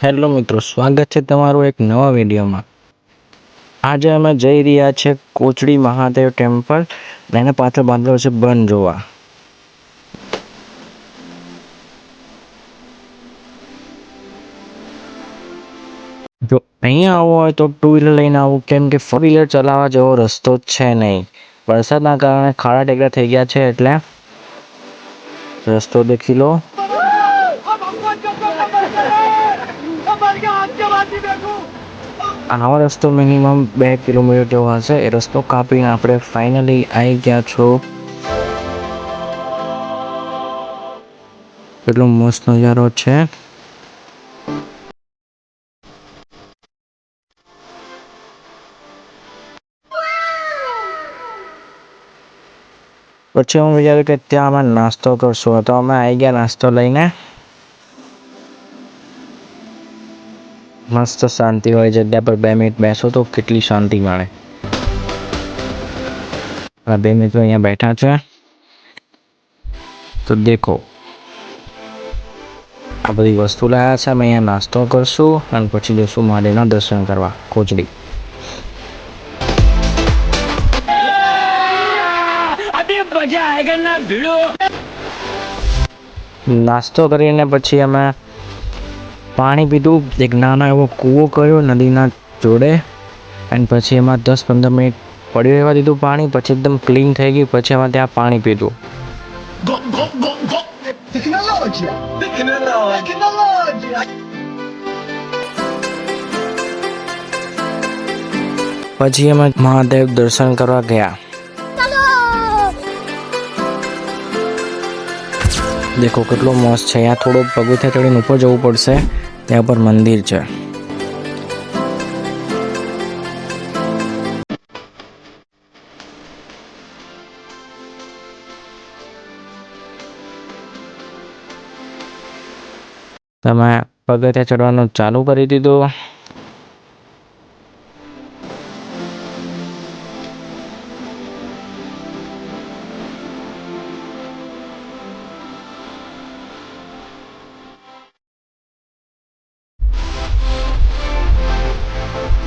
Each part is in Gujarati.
હેલો મિત્રો, સ્વાગત છે તમારું એક નવા વિડીયોમાં. આજે અમે જઈ રહ્યા છે કોચડી મહાદેવ ટેમ્પલ એને પાછળ બાંધેલો છે બન જોવા. જો અહીંયા આવવું હોય તો ટુ વ્હીલર લઈને આવું, કેમ કે ફોર વ્હીલર ચલાવવા જેવો રસ્તો છે નહીં. વરસાદના કારણે ખાડા ટેકરા થઈ ગયા છે એટલે રસ્તો દેખી લો આવા રસ્તો મિનિમમ બે કિલોમીટર જેવો હશે. એ રસ્તો કાપીને આપણે ફાઇનલી આવી ગયા છો. કેટલો મસ્ત નજારો છે. પછી હું વિચાર્યું કે ત્યાં અમે નાસ્તો કરશું. તો અમે આવી ગયા નાસ્તો લઈને. મસ્ત શાંતિ હોય જગ્યા પર બે મિનિટ બેસો તો કેટલી શાંતિ મળે. બે મિત્રો અહીંયા બેઠા છે. તો દેખો. આ બધી વસ્તુ લાવ્યા છે. અમે અહીંયા નાસ્તો કરશું અને પછી જઈશું મહાદેવના દર્શન કરવા. કોચડી નાસ્તો કરીને પછી અમે પાણી પીધું. એક નાનો એવો કૂવો કર્યો નદીના જોડે અને પછી એમાં દસ પંદર મિનિટ પડી રહેવા દીધું પાણી. પછી એકદમ ક્લીન થઈ ગયું. પછી એમાં ત્યાં પાણી પીધું! પછી અમે મહાદેવ દર્શન કરવા ગયા. દેખો, કેટલો મસ્ત છે. અહીંયા થોડો પગથિયા ચડીને ઉપર જવું પડશે. ત્યાં પર મંદિર છે. તમે પગથિયા ચડવાનું ચાલુ કરી દીધું.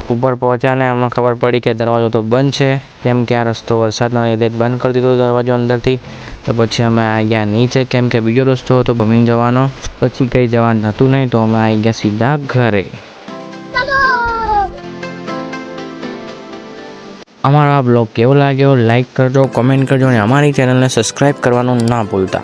ઉપર પહોંચ્યા ને અમને ખબર પડી કે દરવાજો તો બંધ છે. કેમ કે આ રસ્તો વરસાદના લીધે બંધ કરી દીધો દરવાજો અંદરથી. તો પછી અમે આવી ગયા નીચે. કેમ કે બીજો રસ્તો હતો ભમીને જવાનો. પછી કંઈ જવાનું હતું નહીં, તો અમે આવી ગયા સીધા ઘરે. અમારો આ બ્લોગ કેવો લાગ્યો? લાઈક કરજો, કોમેન્ટ કરજો અને અમારી ચેનલને સબસ્ક્રાઈબ કરવાનું ના ભૂલતા.